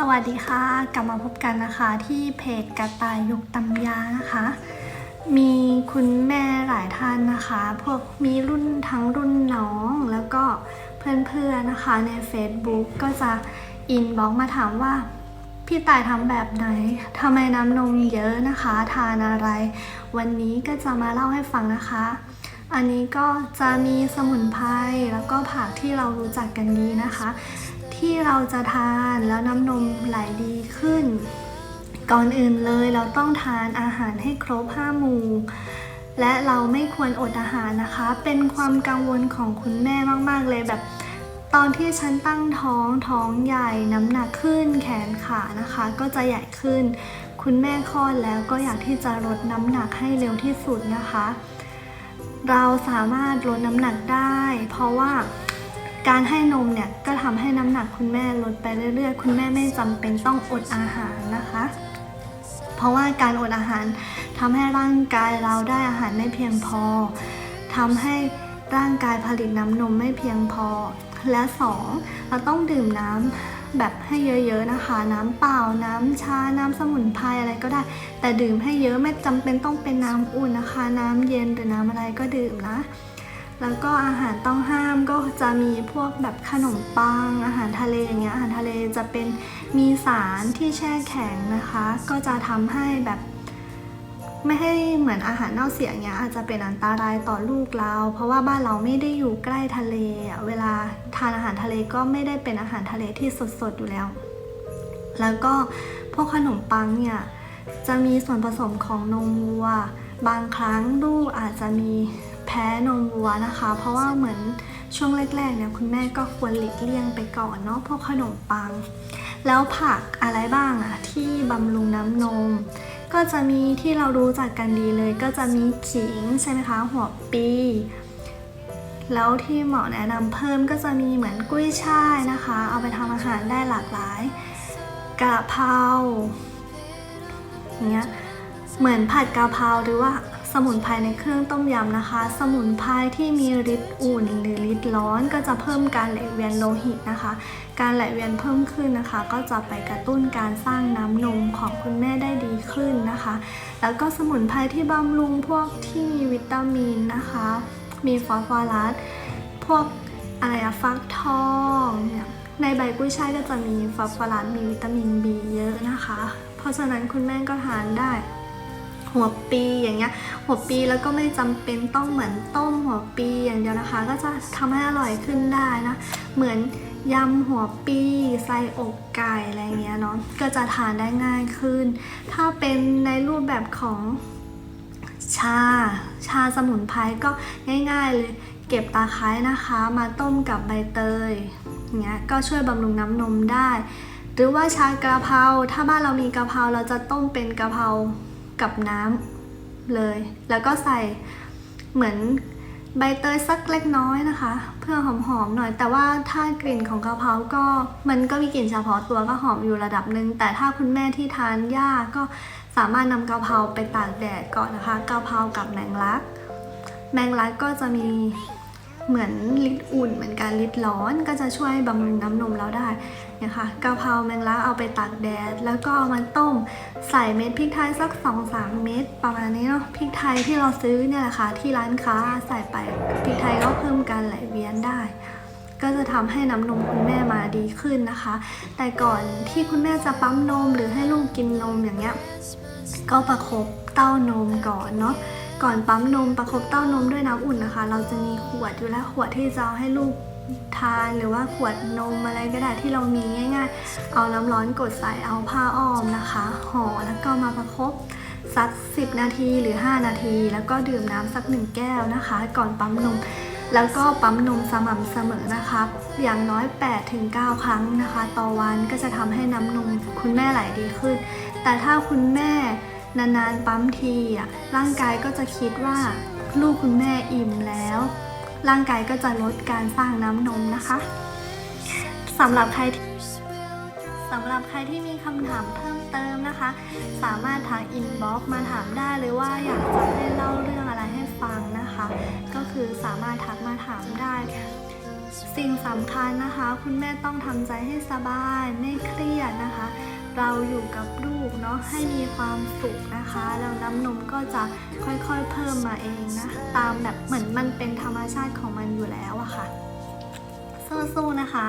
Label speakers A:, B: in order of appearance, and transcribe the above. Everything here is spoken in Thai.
A: สวัสดีค่ะ กลับมาพบกันนะคะที่เพจกระต่ายยกตำยานะคะ มีคุณแม่หลายท่านนะคะ พวกมีรุ่นทั้งรุ่นน้องแล้วก็เพื่อนๆนะคะใน Facebook ก็จะอินบ็อกมาถามว่า พี่ต่ายทำแบบไหนทำไมน้ำนมเยอะนะคะ ทานอะไร วันนี้ก็จะมาเล่าให้ฟังนะคะ อันนี้ก็จะมีสมุนไพรแล้วก็ผักที่เรารู้จักกันดีนะคะ ที่เราจะทานแล้วน้ำนมไหลดีขึ้น ก่อนอื่นเลยเราต้องทานอาหารให้ครบห้าหมู่และเราไม่ควรอดอาหารนะคะ เป็นความกังวลของคุณแม่มาก ๆ เลยแบบ ตอนที่ฉันตั้งท้องท้องใหญ่น้ำหนักขึ้นแขนขานะคะ ก็จะใหญ่ขึ้น คุณแม่คลอดแล้วก็อยากที่จะลดน้ำหนักให้เร็วที่สุดนะคะ เราสามารถลดน้ำหนักได้ เพราะว่า การให้นมเนี่ยก็ทำให้น้ำหนักคุณแม่ลดไปเรื่อยๆ คุณแม่ไม่จำเป็นต้องอดอาหารนะคะ เพราะว่าการอดอาหารทำให้ร่างกายเราได้อาหารไม่เพียงพอทำให้ร่างกายผลิตน้ำนมไม่เพียงพอ และสองเราต้องดื่มน้ำแบบให้เยอะๆนะคะ น้ำเปล่า น้ำชา น้ำสมุนไพรอะไรก็ได้ แต่ดื่มให้เยอะไม่จำเป็นต้องเป็นน้ำอุ่นนะคะ น้ำเย็นหรือน้ำอะไรก็ดื่มนะ แล้วก็อาหารต้องห้ามก็จะมีพวกแบบขนมปัง อาหารทะเลอย่างเงี้ยอาหารทะเลจะเป็นมีสารที่แช่แข็งนะคะ ก็จะทำให้แบบไม่ให้เหมือนอาหารเน่าเสียอย่างเงี้ยอาจจะเป็นอันตรายต่อลูกเรา เพราะว่าบ้านเราไม่ได้อยู่ใกล้ทะเล เวลาทานอาหารทะเลก็ไม่ได้เป็นอาหารทะเลที่สดๆอยู่แล้ว แล้วก็พวกขนมปังเนี่ยจะมีส่วนผสมของนมวัว บางครั้งลูกอาจจะมี แพ้นมวัวนะคะ เพราะว่าเหมือนช่วงแรกๆเนี่ยคุณแม่ก็ควรหลีกเลี่ยงไปก่อนเนาะพวกขนมปัง แล้วผักอะไรบ้างอะที่บำรุงน้ำนม ก็จะมีที่เรารู้จักกันดีเลย ก็จะมีขิงใช่ไหมคะหัวปีแล้วที่หมอแนะนำเพิ่มก็จะมีเหมือนกุ้ยช่ายนะคะ เอาไปทำอาหารได้หลากหลายกะเพราอย่างเงี้ยเหมือนผัดกะเพราหรือว่า สมุนไพรในเครื่องต้มยำนะคะ สมุนไพรที่มีฤทธิ์อุ่นหรือฤทธิ์ร้อนก็จะเพิ่มการไหลเวียนโลหิตนะคะ การไหลเวียนเพิ่มขึ้นนะคะ ก็จะไปกระตุ้นการสร้างน้ำนมของคุณแม่ได้ดีขึ้นนะคะ แล้วก็สมุนไพรที่บำรุงพวกที่มีวิตามินนะคะ มีฟอสฟอรัสพวกอะไรอะฟักทองเนี่ยในใบกุ้ยช่ายก็จะมีฟอสฟอรัสมีวิตามิน B เยอะนะคะ เพราะฉะนั้นคุณแม่ก็ทานได้ หัวปีอย่างเงี้ยหัวปีแล้วก็ไม่จำเป็นต้องเหมือนต้มหัวปีอย่างเดียวนะคะ ก็จะทำให้อร่อยขึ้นได้นะ เหมือนยำหัวปีใส่อกไก่อะไรเงี้ยเนาะก็จะทานได้ง่ายขึ้น ถ้าเป็นในรูปแบบของชา ชาสมุนไพรก็ง่ายๆเลยเก็บตาไคร้นะคะ มาต้มกับใบเตยเงี้ยก็ช่วยบำรุงน้ำนมได้ หรือว่าชากระเพราถ้าบ้านเรามีกระเพราเราจะต้มเป็นกระเพรา กับน้ำเลย แล้วก็ใส่เหมือนใบเตยสักเล็กน้อยนะคะ เพื่อหอมๆหน่อย แต่ว่าถ้ากลิ่นของกะเพราก็มันก็มีกลิ่นเฉพาะตัวก็หอมอยู่ระดับหนึ่งแต่ถ้าคุณแม่ที่ทานยากก็สามารถนำกะเพราไปตากแดดก่อนนะคะกะเพรากับแมงลัก แมงลักก็จะมีเหมือนลิดอุ่นเหมือนกันลิดร้อนก็จะช่วยบำรุงน้ำนมเราได้ เนี่ยค่ะกะเพราแมงลักเอาไปตากแดด แล้วก็เอามาต้มใส่เม็ดพริกไทยสัก 2-3 เม็ดประมาณนี้เนาะพริกไทยที่เราซื้อเนี่ยแหละค่ะ ที่ร้านค้าใส่ไปพริกไทยก็เพิ่มการไหลเวียนได้ ก็จะทำให้น้ำนมคุณแม่มาดีขึ้นนะคะ แต่ก่อนที่คุณแม่จะปั๊มนมหรือให้ลูกกินนมอย่างเงี้ยก็ประคบเต้านมก่อนเนาะก่อนปั๊มนมประคบเต้านมด้วยน้ำอุ่นนะคะ เราจะมีขวดอยู่แล้วขวดที่จะเอาให้ลูก ทานหรือว่าขวดนมอะไรก็ได้ที่เรามีง่ายๆ เอาน้ำร้อนกดใส่เอาผ้าอ้อมนะคะห่อแล้วก็มาประคบสัก 10 นาทีหรือ 5 นาที แล้วก็ดื่มน้ำสัก 1 แก้วนะคะ ก่อนปั๊มนม แล้วก็ปั๊มนมสม่ำเสมอนะคะอย่างน้อย 8-9 ครั้งนะคะ ต่อวันก็จะทำให้น้ำนมคุณแม่ไหลดีขึ้น แต่ถ้าคุณแม่นานๆปั๊มทีอะร่างกายก็จะคิดว่าลูกคุณแม่อิ่มแล้ว ร่างกายก็จะลดการสร้างน้ำนมนะคะสำหรับใครที่สำหรับใครที่มีคำถามเพิ่มเติมนะคะ สามารถทางอินบ็อกซ์มาถามได้หรือว่าอยากจะให้เล่าเรื่องอะไรให้ฟังนะคะ ก็คือสามารถทักมาถามได้ สิ่งสำคัญนะคะ คุณแม่ต้องทำใจให้สบายไม่เครียดนะคะ เราอยู่กับลูกเนาะให้มีความสุขนะคะแล้วน้ำนมก็จะค่อยๆเพิ่มมาเองนะตามแบบเหมือนมันเป็นธรรมชาติของมันอยู่แล้วอะค่ะสู้ๆนะคะ